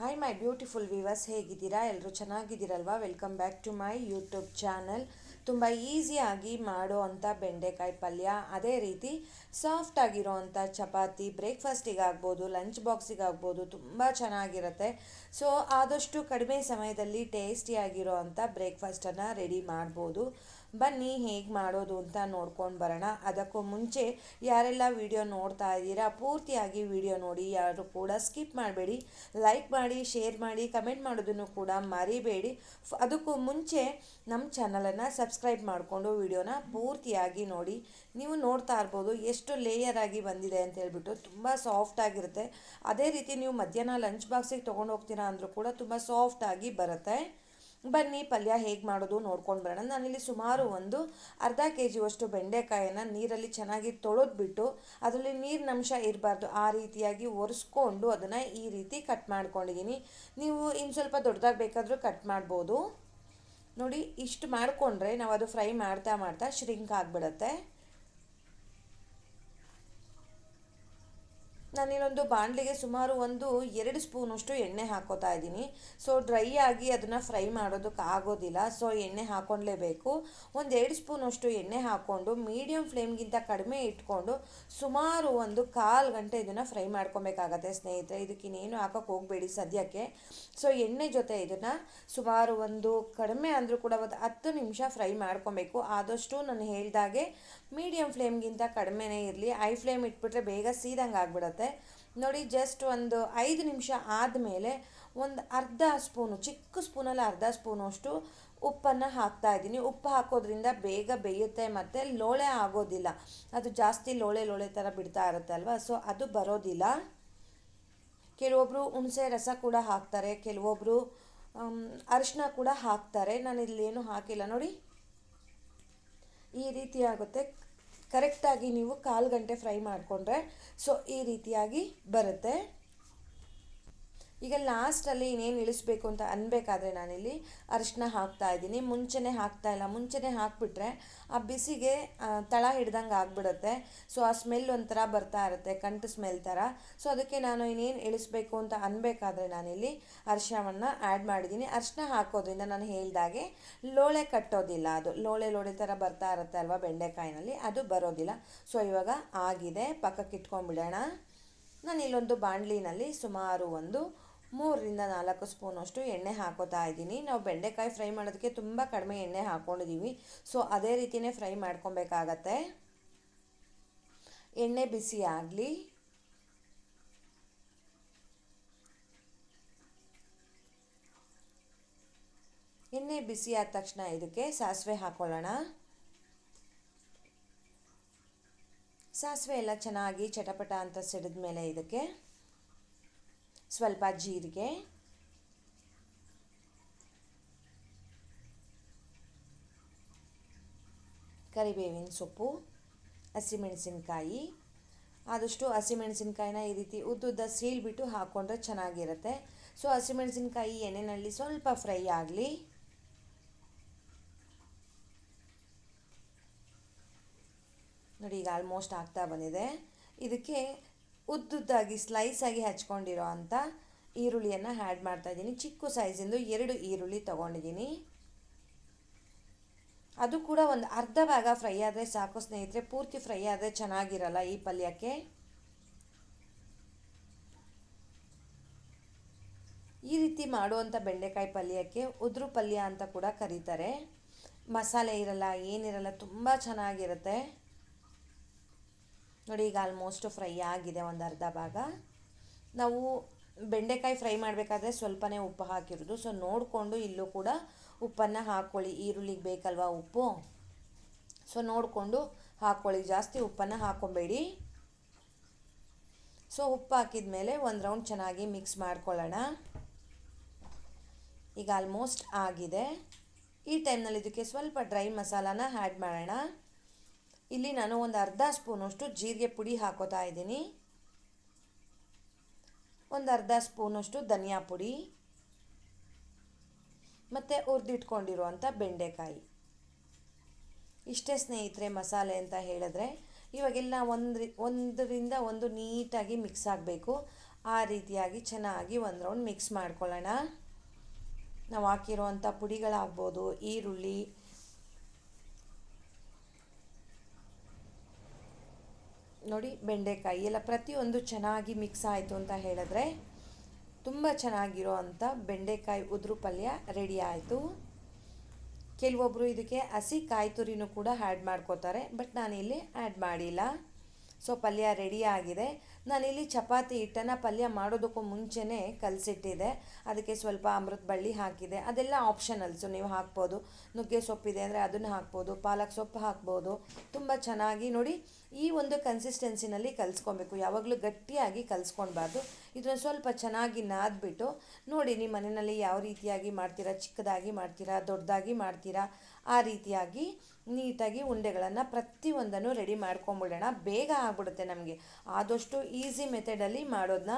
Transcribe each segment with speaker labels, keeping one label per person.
Speaker 1: Hi my beautiful viewers ಹೇಗಿದ್ದೀರಾ? ಎಲ್ಲರೂ ಚೆನ್ನಾಗಿದ್ದೀರಲ್ವಾ? Welcome back to my YouTube channel ತುಂಬ ಈಸಿಯಾಗಿ ಮಾಡೋ ಅಂಥ ಬೆಂಡೆಕಾಯಿ ಪಲ್ಯ. ಅದೇ ರೀತಿ ಸಾಫ್ಟ್ ಆಗಿರೋ ಅಂಥ ಚಪಾತಿ ಬ್ರೇಕ್ಫಾಸ್ಟಿಗಾಗ್ಬೋದು ಲಂಚ್ ಬಾಕ್ಸಿಗಾಗ್ಬೋದು ತುಂಬ ಚೆನ್ನಾಗಿರುತ್ತೆ. ಸೊ, ಆದಷ್ಟು ಕಡಿಮೆ ಸಮಯದಲ್ಲಿ ಟೇಸ್ಟಿಯಾಗಿರೋ ಅಂಥ ಬ್ರೇಕ್ಫಾಸ್ಟನ್ನು ರೆಡಿ ಮಾಡ್ಬೋದು. ಬನ್ನಿ, ಹೇಗೆ ಮಾಡೋದು ಅಂತ ನೋಡ್ಕೊಂಡು ಬರೋಣ. ಅದಕ್ಕೂ ಮುಂಚೆ ಯಾರೆಲ್ಲ ವಿಡಿಯೋ ನೋಡ್ತಾ ಇದ್ದೀರಾ, ಪೂರ್ತಿಯಾಗಿ ವಿಡಿಯೋ ನೋಡಿ. ಯಾರು ಕೂಡ ಸ್ಕಿಪ್ ಮಾಡಬೇಡಿ. ಲೈಕ್ ಮಾಡಿ ಶೇರ್ ಮಾಡಿ ಕಮೆಂಟ್ ಮಾಡೋದನ್ನು ಕೂಡ ಮರಿಬೇಡಿ. ಅದಕ್ಕೂ ಮುಂಚೆ ನಮ್ಮ ಚಾನಲನ್ನು ಸಬ್ಸ್ಕ್ರೈಬ್ ಮಾಡಿಕೊಂಡು ವಿಡಿಯೋನ ಪೂರ್ತಿಯಾಗಿ ನೋಡಿ. ನೀವು ನೋಡ್ತಾ ಇರ್ಬೋದು, ಎಷ್ಟು ಲೇಯರ್ ಆಗಿ ಬಂದಿದೆ ಅಂತ ಹೇಳ್ಬಿಟ್ಟು ತುಂಬ ಸಾಫ್ಟ್ ಆಗಿರುತ್ತೆ. ಅದೇ ರೀತಿ ನೀವು ಮಧ್ಯಾಹ್ನ ಲಂಚ್ ಬಾಕ್ಸಿಗೆ ತೊಗೊಂಡು ಹೋಗ್ತೀರಾ ಅಂದರೂ ಕೂಡ ತುಂಬ ಸಾಫ್ಟ್ ಆಗಿ ಬರುತ್ತೆ. ಬನ್ನಿ, ಪಲ್ಯ ಹೇಗೆ ಮಾಡೋದು ನೋಡ್ಕೊಂಡು ಬರೋಣ. ನಾನಿಲ್ಲಿ ಸುಮಾರು ಒಂದು ಅರ್ಧ ಕೆ ಜಿಯಷ್ಟು ಬೆಂಡೆಕಾಯನ್ನು ನೀರಲ್ಲಿ ಚೆನ್ನಾಗಿ ತೊಳೆದ್ಬಿಟ್ಟು ಅದರಲ್ಲಿ ನೀರಿನಂಶ ಇರಬಾರ್ದು, ಆ ರೀತಿಯಾಗಿ ಒರೆಸ್ಕೊಂಡು ಅದನ್ನು ಈ ರೀತಿ ಕಟ್ ಮಾಡ್ಕೊಂಡಿದ್ದೀನಿ ನೀವು ಇನ್ನು ಸ್ವಲ್ಪ ದೊಡ್ಡದಾಗಿ ಬೇಕಾದರೂ ಕಟ್ ಮಾಡ್ಬೋದು. ನೋಡಿ, ಇಷ್ಟು ಮಾಡಿಕೊಂಡ್ರೆ ನಾವು ಅದು ಫ್ರೈ ಮಾಡ್ತಾ ಮಾಡ್ತಾ ಶ್ರಿಂಕ್ ಆಗಿಬಿಡುತ್ತೆ. ನಾನಿಲ್ಲೊಂದು ಬಾಣಲಿಗೆ ಸುಮಾರು ಒಂದು ಎರಡು ಸ್ಪೂನಷ್ಟು ಎಣ್ಣೆ ಹಾಕೋತಾ ಇದ್ದೀನಿ. ಸೊ ಡ್ರೈ ಆಗಿ ಅದನ್ನು ಫ್ರೈ ಮಾಡೋದಕ್ಕೆ ಆಗೋದಿಲ್ಲ. ಸೊ ಎಣ್ಣೆ ಹಾಕ್ಕೊಳ್ಲೇಬೇಕು ಒಂದು ಎರಡು ಸ್ಪೂನಷ್ಟು ಎಣ್ಣೆ ಹಾಕ್ಕೊಂಡು ಮೀಡಿಯಮ್ ಫ್ಲೇಮ್ಗಿಂತ ಕಡಿಮೆ ಇಟ್ಕೊಂಡು ಸುಮಾರು ಒಂದು ಕಾಲು ಗಂಟೆ ಇದನ್ನು ಫ್ರೈ ಮಾಡ್ಕೊಬೇಕಾಗತ್ತೆ ಸ್ನೇಹಿತರೆ. ಇದಕ್ಕೆ ಇನ್ನೇನು ಹಾಕೋಕ್ಕೆ ಹೋಗಬೇಡಿ ಸದ್ಯಕ್ಕೆ. ಸೊ ಎಣ್ಣೆ ಜೊತೆ ಇದನ್ನು ಸುಮಾರು ಒಂದು ಕಡಿಮೆ ಅಂದರೂ ಕೂಡ ಒಂದು ಹತ್ತು ನಿಮಿಷ ಫ್ರೈ ಮಾಡ್ಕೊಬೇಕು. ಆದಷ್ಟು ನಾನು ಹೇಳ್ದಾಗೆ ಮೀಡಿಯಮ್ ಫ್ಲೇಮ್ಗಿಂತ ಕಡಿಮೆನೇ ಇರಲಿ. ಐ ಫ್ಲೇಮ್ ಇಟ್ಬಿಟ್ರೆ ಬೇಗ ಸೀದಂಗೆ ಆಗ್ಬಿಡತ್ತೆ. ನೋಡಿ, ಜಸ್ಟ್ ಒಂದು ಐದು ನಿಮಿಷ ಆದಮೇಲೆ ಒಂದು ಅರ್ಧ ಸ್ಪೂನು, ಚಿಕ್ಕ ಸ್ಪೂನಲ್ಲಿ ಅರ್ಧ ಸ್ಪೂನು ಅಷ್ಟು ಉಪ್ಪನ್ನು ಹಾಕ್ತಾ ಇದ್ದೀನಿ. ಉಪ್ಪು ಹಾಕೋದ್ರಿಂದ ಬೇಗ ಬೇಯುತ್ತೆ ಮತ್ತು ಲೋಳೆ ಆಗೋದಿಲ್ಲ. ಅದು ಜಾಸ್ತಿ ಲೋಳೆ ಲೋಳೆ ಥರ ಬಿಡ್ತಾ ಇರುತ್ತೆ ಅಲ್ವಾ? ಸೊ, ಅದು ಬರೋದಿಲ್ಲ. ಕೆಲವೊಬ್ಬರು ಹುಣಸೆ ರಸ ಕೂಡ ಹಾಕ್ತಾರೆ ಕೆಲವೊಬ್ಬರು ಅರಿಶಿನ ಕೂಡ ಹಾಕ್ತಾರೆ. ನಾನು ಇಲ್ಲೇನು ಹಾಕಿಲ್ಲ. ನೋಡಿ, ಈ ರೀತಿ ಆಗುತ್ತೆ. ಕರೆಕ್ಟಾಗಿ ನೀವು ಕಾಲು ಗಂಟೆ ಫ್ರೈ ಮಾಡಿಕೊಂಡ್ರೆ ಸೊ ಈ ರೀತಿಯಾಗಿ ಬರುತ್ತೆ. ಈಗ ಲಾಸ್ಟಲ್ಲಿ ಇನ್ನೇನು ಇಳಿಸ್ಬೇಕು ಅಂತ ಅನ್ಬೇಕಾದ್ರೆ ನಾನಿಲ್ಲಿ ಅರಿಶಿನ ಹಾಕ್ತಾ ಇದ್ದೀನಿ. ಮುಂಚೆನೇ ಹಾಕ್ತಾ ಇಲ್ಲ. ಮುಂಚೆನೇ ಹಾಕ್ಬಿಟ್ರೆ ಆ ಬಿಸಿಗೆ ತಳ ಹಿಡ್ದಂಗೆ ಆಗಿಬಿಡುತ್ತೆ. ಸೊ ಆ ಸ್ಮೆಲ್ ಒಂಥರ ಬರ್ತಾ ಇರುತ್ತೆ ಕಂಟು ಸ್ಮೆಲ್ ಥರ ಸೊ ಅದಕ್ಕೆ ನಾನು ಇನ್ನೇನು ಇಳಿಸ್ಬೇಕು ಅಂತ ಅನ್ಬೇಕಾದ್ರೆ ನಾನಿಲ್ಲಿ ಅರಿಶಿನವನ್ನು ಆ್ಯಡ್ ಮಾಡಿದ್ದೀನಿ. ಅರಿಶಿನ ಹಾಕೋದ್ರಿಂದ ನಾನು ಹೇಳಿದಾಗೆ ಲೋಳೆ ಕಟ್ಟೋದಿಲ್ಲ ಅದು. ಲೋಳೆ ಲೋಳೆ ಥರ ಬರ್ತಾ ಇರುತ್ತೆ ಅಲ್ವಾ ಬೆಂಡೆಕಾಯಿನಲ್ಲಿ? ಅದು ಬರೋದಿಲ್ಲ. ಸೊ ಇವಾಗ ಆಗಿದೆ. ಪಕ್ಕಕ್ಕೆ ಇಟ್ಕೊಂಡ್ಬಿಡೋಣ ನಾನು ಇಲ್ಲೊಂದು ಬಾಣಲಿನಲ್ಲಿ ಸುಮಾರು ಒಂದು ಮೂರರಿಂದ ನಾಲ್ಕು ಸ್ಪೂನಷ್ಟು ಎಣ್ಣೆ ಹಾಕೋತಾ ಇದ್ದೀನಿ. ನಾವು ಬೆಂಡೆಕಾಯಿ ಫ್ರೈ ಮಾಡೋದಕ್ಕೆ ತುಂಬ ಕಡಿಮೆ ಎಣ್ಣೆ ಹಾಕ್ಕೊಂಡಿದ್ದೀವಿ ಸೊ, ಅದೇ ರೀತಿಯೇ ಫ್ರೈ ಮಾಡ್ಕೊಬೇಕಾಗತ್ತೆ. ಎಣ್ಣೆ ಬಿಸಿ ಆಗಲಿ. ಎಣ್ಣೆ ಬಿಸಿ ಆದ ತಕ್ಷಣ ಇದಕ್ಕೆ ಸಾಸಿವೆ ಹಾಕೊಳ್ಳೋಣ. ಸಾಸಿವೆ ಎಲ್ಲ ಚೆನ್ನಾಗಿ ಚಟಪಟ ಅಂತ ಸಿಡಿದ ಮೇಲೆ ಇದಕ್ಕೆ ಸ್ವಲ್ಪ ಜೀರಿಗೆ. ಕರಿಬೇವಿನ ಸೊಪ್ಪು, ಹಸಿಮೆಣಸಿನ್ಕಾಯಿ. ಆದಷ್ಟು ಹಸಿಮೆಣಸಿನ್ಕಾಯಿನ ಈ ರೀತಿ ಉದ್ದುದ್ದ ಸೀಳ್ಬಿಟ್ಟು ಹಾಕ್ಕೊಂಡ್ರೆ ಚೆನ್ನಾಗಿರುತ್ತೆ. ಸೊ, ಹಸಿಮೆಣಸಿನ್ಕಾಯಿ ಎಣ್ಣೆಯಲ್ಲಿ ಸ್ವಲ್ಪ ಫ್ರೈ ಆಗಲಿ. ನೋಡಿ, ಈಗ ಆಲ್ಮೋಸ್ಟ್ ಆಗ್ತಾ ಬಂದಿದೆ. ಇದಕ್ಕೆ ಉದ್ದುದ್ದಾಗಿ ಸ್ಲೈಸ್ ಆಗಿ ಹಚ್ಕೊಂಡಿರೋ ಅಂಥ ಈರುಳ್ಳಿಯನ್ನು ಆ್ಯಡ್ ಮಾಡ್ತಾ ಇದ್ದೀನಿ. ಚಿಕ್ಕ ಸೈಜಿಂದು ಎರಡು ಈರುಳ್ಳಿ ತೊಗೊಂಡಿದ್ದೀನಿ. ಅದು ಕೂಡ ಒಂದು ಅರ್ಧ ಭಾಗ ಫ್ರೈ ಆದರೆ ಸಾಕು ಸ್ನೇಹಿತರೆ. ಪೂರ್ತಿ ಫ್ರೈ ಆದರೆ ಚೆನ್ನಾಗಿರಲ್ಲ ಈ ಪಲ್ಯಕ್ಕೆ. ಈ ರೀತಿ ಮಾಡುವಂಥ ಬೆಂಡೆಕಾಯಿ ಪಲ್ಯಕ್ಕೆ ಉದುರು ಪಲ್ಯ ಅಂತ ಕೂಡ ಕರೀತಾರೆ. ಮಸಾಲೆ ಇರಲ್ಲ, ಏನಿರಲ್ಲ, ತುಂಬ ಚೆನ್ನಾಗಿರುತ್ತೆ. ನೋಡಿ, ಈಗ ಆಲ್ಮೋಸ್ಟ್ ಫ್ರೈ ಆಗಿದೆ ಒಂದು ಅರ್ಧ ಭಾಗ. ನಾವು ಬೆಂಡೆಕಾಯಿ ಫ್ರೈ ಮಾಡಬೇಕಾದ್ರೆ ಸ್ವಲ್ಪನೇ ಉಪ್ಪು ಹಾಕಿರೋದು. ಸೊ ನೋಡಿಕೊಂಡು ಇಲ್ಲೂ ಕೂಡ ಉಪ್ಪನ್ನು ಹಾಕ್ಕೊಳ್ಳಿ ಈರುಳ್ಳಿಗೆ ಬೇಕಲ್ವಾ ಉಪ್ಪು? ಸೊ ನೋಡಿಕೊಂಡು ಹಾಕ್ಕೊಳ್ಳಿ ಜಾಸ್ತಿ ಉಪ್ಪನ್ನು ಹಾಕ್ಕೊಬೇಡಿ ಸೊ ಉಪ್ಪು ಹಾಕಿದ ಮೇಲೆ ಒಂದು ರೌಂಡ್ ಚೆನ್ನಾಗಿ ಮಿಕ್ಸ್ ಮಾಡ್ಕೊಳ್ಳೋಣ. ಈಗ ಆಲ್ಮೋಸ್ಟ್ ಆಗಿದೆ. ಈ ಟೈಮ್ನಲ್ಲಿ ಇದಕ್ಕೆ ಸ್ವಲ್ಪ ಡ್ರೈ ಮಸಾಲಾನ ಆ್ಯಡ್ ಮಾಡೋಣ. ಇಲ್ಲಿ ನಾನು ಒಂದು ಅರ್ಧ ಸ್ಪೂನಷ್ಟು ಜೀರಿಗೆ ಪುಡಿ ಹಾಕೋತಾ ಇದ್ದೀನಿ. ಒಂದು ಅರ್ಧ ಸ್ಪೂನಷ್ಟು ಧನಿಯಾ ಪುಡಿ. ಮತ್ತು ಹುರಿದಿಟ್ಕೊಂಡಿರುವಂಥ ಬೆಂಡೆಕಾಯಿ. ಇಷ್ಟೇ ಸ್ನೇಹಿತರೆ, ಮಸಾಲೆ ಅಂತ ಹೇಳಿದ್ರೆ ಇವಾಗೆಲ್ಲ ಒಂದು ಒಂದರಿಂದ ಒಂದು ನೀಟಾಗಿ ಮಿಕ್ಸ್ ಆಗಬೇಕು. ಆ ರೀತಿಯಾಗಿ ಚೆನ್ನಾಗಿ ಒಂದು ರೌಂಡ್ ಮಿಕ್ಸ್ ಮಾಡ್ಕೊಳ್ಳೋಣ. ನಾವು ಹಾಕಿರೋವಂಥ ಪುಡಿಗಳಾಗ್ಬೋದು, ಈರುಳ್ಳಿ ನೋಡಿ ಬೆಂಡೆಕಾಯಿ ಎಲ್ಲ ಪ್ರತಿಯೊಂದು ಚೆನ್ನಾಗಿ ಮಿಕ್ಸ್ ಆಯಿತು ಅಂತ ಹೇಳಿದ್ರೆ ತುಂಬ ಚೆನ್ನಾಗಿರೋ ಅಂಥ ಬೆಂಡೆಕಾಯಿ ಉದುರು ಪಲ್ಯ ರೆಡಿ ಆಯಿತು. ಕೆಲವೊಬ್ಬರು ಇದಕ್ಕೆ ಹಸಿ ಕಾಯಿ ತುರಿನೂ ಕೂಡ ಆ್ಯಡ್ ಮಾಡ್ಕೋತಾರೆ ಬಟ್ ನಾನಿಲ್ಲಿ ಆ್ಯಡ್ ಮಾಡಿಲ್ಲ. ಸೊ ಪಲ್ಯ ರೆಡಿ ಆಗಿದೆ. ನಾನಿಲ್ಲಿ ಚಪಾತಿ ಹಿಟ್ಟನ್ನು ಪಲ್ಯ ಮಾಡೋದಕ್ಕೂ ಮುಂಚೆನೇ ಕಲಸಿಟ್ಟಿದೆ. ಅದಕ್ಕೆ ಸ್ವಲ್ಪ ಅಮೃತ ಬಳ್ಳಿ ಹಾಕಿದೆ. ಅದೆಲ್ಲ ಆಪ್ಷನಲ್ಸು ನೀವು ಹಾಕ್ಬೋದು. ನುಗ್ಗೆ ಸೊಪ್ಪಿದೆ ಅಂದರೆ ಅದನ್ನು ಹಾಕ್ಬೋದು. ಪಾಲಕ್ ಸೊಪ್ಪು ಹಾಕ್ಬೋದು. ತುಂಬ ಚೆನ್ನಾಗಿ ನೋಡಿ ಈ ಒಂದು ಕನ್ಸಿಸ್ಟೆನ್ಸಿನಲ್ಲಿ ಕಲಿಸ್ಕೊಬೇಕು. ಯಾವಾಗಲೂ ಗಟ್ಟಿಯಾಗಿ ಕಲಿಸ್ಕೊಳ್ಬಾರ್ದು. ಇದನ್ನು ಸ್ವಲ್ಪ ಚೆನ್ನಾಗಿ ನಾದ್ಬಿಟ್ಟು ನೋಡಿ ನಿಮ್ಮ ಮನೆಯಲ್ಲಿ ಯಾವ ರೀತಿಯಾಗಿ ಮಾಡ್ತೀರಾ, ಚಿಕ್ಕದಾಗಿ ಮಾಡ್ತೀರಾ, ದೊಡ್ಡದಾಗಿ ಮಾಡ್ತೀರಾ, ಆ ರೀತಿಯಾಗಿ ನೀಟಾಗಿ ಉಂಡೆಗಳನ್ನು ಪ್ರತಿಯೊಂದನ್ನು ರೆಡಿ ಮಾಡ್ಕೊಂಬಿಡೋಣ. ಬೇಗ ಆಗ್ಬಿಡುತ್ತೆ ನಮಗೆ. ಆದಷ್ಟು ಈಸಿ ಮೆಥಡಲ್ಲಿ ಮಾಡೋದನ್ನ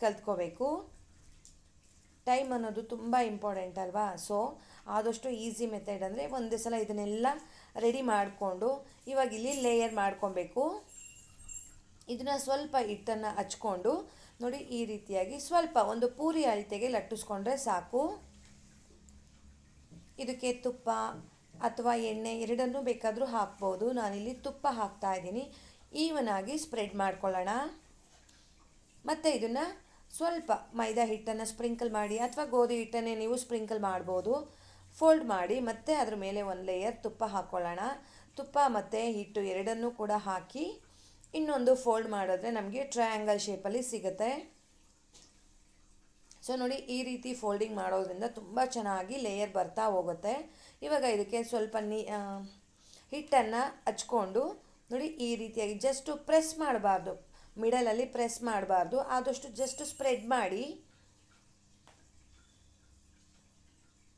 Speaker 1: ಕಲ್ತ್ಕೋಬೇಕು. ಟೈಮ್ ಅನ್ನೋದು ತುಂಬ ಇಂಪಾರ್ಟೆಂಟ್ ಅಲ್ವಾ? ಸೊ ಆದಷ್ಟು ಈಸಿ ಮೆಥಡ್ ಅಂದರೆ ಒಂದೇ ಸಲ ಇದನ್ನೆಲ್ಲ ರೆಡಿ ಮಾಡಿಕೊಂಡು ಇವಾಗ ಇಲ್ಲಿ ಲೇಯರ್ ಮಾಡ್ಕೊಬೇಕು. ಇದನ್ನು ಸ್ವಲ್ಪ ಹಿಟ್ಟನ್ನು ಹಚ್ಕೊಂಡು ನೋಡಿ ಈ ರೀತಿಯಾಗಿ ಸ್ವಲ್ಪ ಒಂದು ಪೂರಿ ಅಳತೆಗೆ ಲಟ್ಟಿಸ್ಕೊಂಡ್ರೆ ಸಾಕು. ಇದಕ್ಕೆ ತುಪ್ಪ ಅಥವಾ ಎಣ್ಣೆ ಎರಡನ್ನೂ ಬೇಕಾದರೂ ಹಾಕ್ಬೋದು. ನಾನಿಲ್ಲಿ ತುಪ್ಪ ಹಾಕ್ತಾ ಇದ್ದೀನಿ. ಈವನ್ ಆಗಿ ಸ್ಪ್ರೆಡ್ ಮಾಡ್ಕೊಳ್ಳೋಣ. ಮತ್ತು ಇದನ್ನು ಸ್ವಲ್ಪ ಮೈದಾ ಹಿಟ್ಟನ್ನು ಸ್ಪ್ರಿಂಕಲ್ ಮಾಡಿ ಅಥವಾ ಗೋಧಿ ಹಿಟ್ಟನ್ನೇ ನೀವು ಸ್ಪ್ರಿಂಕಲ್ ಮಾಡ್ಬೋದು. ಫೋಲ್ಡ್ ಮಾಡಿ ಮತ್ತೆ ಅದ್ರ ಮೇಲೆ ಒಂದು ಲೇಯರ್ ತುಪ್ಪ ಹಾಕ್ಕೊಳ್ಳೋಣ ತುಪ್ಪ ಮತ್ತು ಹಿಟ್ಟು ಎರಡನ್ನೂ ಕೂಡ ಹಾಕಿ ಇನ್ನೊಂದು ಫೋಲ್ಡ್ ಮಾಡಿದ್ರೆ ನಮಗೆ ಟ್ರಯಾಂಗಲ್ ಶೇಪಲ್ಲಿ ಸಿಗುತ್ತೆ. ಸೊ ನೋಡಿ ಈ ರೀತಿ ಫೋಲ್ಡಿಂಗ್ ಮಾಡೋದ್ರಿಂದ ತುಂಬ ಚೆನ್ನಾಗಿ ಲೇಯರ್ ಬರ್ತಾ ಹೋಗುತ್ತೆ. ಇವಾಗ ಇದಕ್ಕೆ ಸ್ವಲ್ಪ ನೀ ಹಿಟ್ಟನ್ನು ಹಚ್ಕೊಂಡು ನೋಡಿ ಈ ರೀತಿಯಾಗಿ ಜಸ್ಟು ಪ್ರೆಸ್ ಮಾಡಬಾರ್ದು. ಮಿಡಲಲ್ಲಿ ಪ್ರೆಸ್ ಮಾಡಬಾರ್ದು. ಆದಷ್ಟು ಜಸ್ಟ್ ಸ್ಪ್ರೆಡ್ ಮಾಡಿ.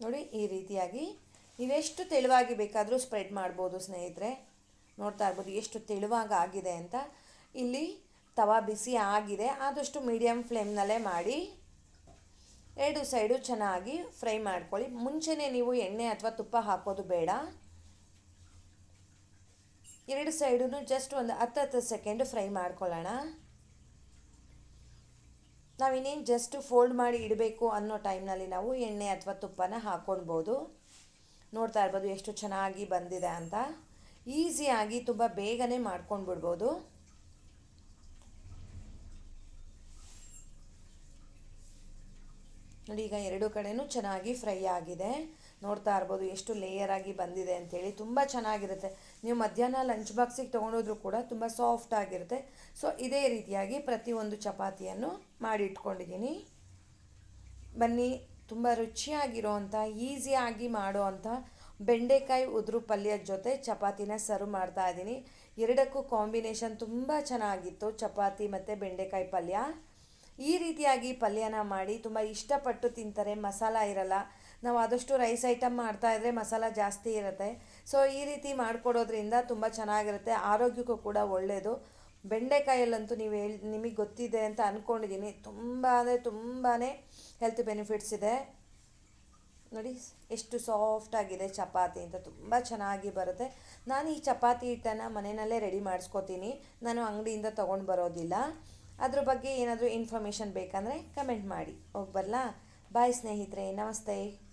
Speaker 1: ನೋಡಿ, ಈ ರೀತಿಯಾಗಿ. ನೀವೆಷ್ಟು ತೆಳುವಾಗಿ ಬೇಕಾದರೂ ಸ್ಪ್ರೆಡ್ ಮಾಡ್ಬೋದು ಸ್ನೇಹಿತರೆ. ನೋಡ್ತಾ ಇರ್ಬೋದು ಎಷ್ಟು ತೆಳುವಾಗಿ ಆಗಿದೆ ಅಂತ. ಇಲ್ಲಿ ತವಾ ಬಿಸಿ ಆಗಿದೆ. ಆದಷ್ಟು ಮೀಡಿಯಮ್ ಫ್ಲೇಮ್ನಲ್ಲೇ ಮಾಡಿ. ಎರಡು ಸೈಡು ಚೆನ್ನಾಗಿ ಫ್ರೈ ಮಾಡ್ಕೊಳ್ಳಿ. ಮುಂಚೆನೇ ನೀವು ಎಣ್ಣೆ ಅಥವಾ ತುಪ್ಪ ಹಾಕೋದು ಬೇಡ. ಎರಡು ಸೈಡೂ ಜಸ್ಟ್ ಒಂದು ಹತ್ತು ಹತ್ತು ಸೆಕೆಂಡ್ ಫ್ರೈ ಮಾಡ್ಕೊಳ್ಳೋಣ. ನಾವಿನ್ನೇನು ಜಸ್ಟ್ ಫೋಲ್ಡ್ ಮಾಡಿ ಇಡಬೇಕು ಅನ್ನೋ ಟೈಮ್ನಲ್ಲಿ ನಾವು ಎಣ್ಣೆ ಅಥವಾ ತುಪ್ಪನ ಹಾಕ್ಕೊಳ್ಬೋದು ನೋಡ್ತಾ ಇರ್ಬೋದು ಎಷ್ಟು ಚೆನ್ನಾಗಿ ಬಂದಿದೆ ಅಂತ. ಈಸಿಯಾಗಿ ತುಂಬ ಬೇಗನೆ ಮಾಡ್ಕೊಂಡು ಬಿಡ್ಬೋದು. ನೋಡಿ, ಈಗ ಎರಡು ಕಡೆಯೂ ಚೆನ್ನಾಗಿ ಫ್ರೈ ಆಗಿದೆ. ನೋಡ್ತಾ ಇರ್ಬೋದು ಎಷ್ಟು ಲೇಯರ್ ಆಗಿ ಬಂದಿದೆ ಅಂತೇಳಿ. ತುಂಬ ಚೆನ್ನಾಗಿರುತ್ತೆ. ನೀವು ಮಧ್ಯಾಹ್ನ ಲಂಚ್ ಬಾಕ್ಸಿಗೆ ತೊಗೊಂಡೋದ್ರೂ ಕೂಡ ತುಂಬ ಸಾಫ್ಟ್ ಆಗಿರುತ್ತೆ. ಸೊ ಇದೇ ರೀತಿಯಾಗಿ ಪ್ರತಿಯೊಂದು ಚಪಾತಿಯನ್ನು ಮಾಡಿ ಇಟ್ಕೊಂಡಿದ್ದೀನಿ ಬನ್ನಿ, ತುಂಬ ರುಚಿಯಾಗಿರೋವಂಥ ಈಸಿಯಾಗಿ ಮಾಡೋವಂಥ ಬೆಂಡೆಕಾಯಿ ಉದುರು ಪಲ್ಯದ ಜೊತೆ ಚಪಾತಿನ ಸರ್ವ್ ಮಾಡ್ತಾ ಇದ್ದೀನಿ. ಎರಡಕ್ಕೂ ಕಾಂಬಿನೇಷನ್ ತುಂಬ ಚೆನ್ನಾಗಿತ್ತು, ಚಪಾತಿ ಮತ್ತು ಬೆಂಡೆಕಾಯಿ ಪಲ್ಯ. ಈ ರೀತಿಯಾಗಿ ಪಲ್ಯನ ಮಾಡಿ ತುಂಬ ಇಷ್ಟಪಟ್ಟು ತಿಂತಾರೆ, ಮಸಾಲ ಇರಲ್ಲ. ನಾವು ಆದಷ್ಟು ರೈಸ್ ಐಟಮ್ ಮಾಡ್ತಾ ಇದ್ರೆ ಮಸಾಲ ಜಾಸ್ತಿ ಇರುತ್ತೆ. ಸೊ ಈ ರೀತಿ ಮಾಡಿಕೊಡೋದ್ರಿಂದ ತುಂಬ ಚೆನ್ನಾಗಿರುತ್ತೆ, ಆರೋಗ್ಯಕ್ಕೂ ಕೂಡ ಒಳ್ಳೆಯದು ಬೆಂಡೆಕಾಯಲ್ಲಂತೂ ನೀವು ಹೇಳಿ, ನಿಮಗೆ ಗೊತ್ತಿದೆ ಅಂತ ಅಂದ್ಕೊಂಡಿದ್ದೀನಿ ತುಂಬ ಅಂದರೆ ತುಂಬಾ ಹೆಲ್ತ್ ಬೆನಿಫಿಟ್ಸ್ ಇದೆ. ನೋಡಿ, ಎಷ್ಟು ಸಾಫ್ಟ್ ಆಗಿದೆ ಚಪಾತಿ ಅಂತ, ತುಂಬ ಚೆನ್ನಾಗಿ ಬರುತ್ತೆ. ನಾನು ಈ ಚಪಾತಿ ಹಿಟ್ಟನ್ನು ಮನೆಯಲ್ಲೇ ರೆಡಿ ಮಾಡಿಸ್ಕೋತೀನಿ. ನಾನು ಅಂಗಡಿಯಿಂದ ತೊಗೊಂಡು ಬರೋದಿಲ್ಲ. ಅದ್ರ ಬಗ್ಗೆ ಏನಾದರೂ ಇನ್ಫಾರ್ಮೇಷನ್ ಬೇಕಂದರೆ ಕಮೆಂಟ್ ಮಾಡಿ. ಹೋಗಿ ಬರಲಾ? ಬಾಯ್ ಸ್ನೇಹಿತರೆ ನಮಸ್ತೆ.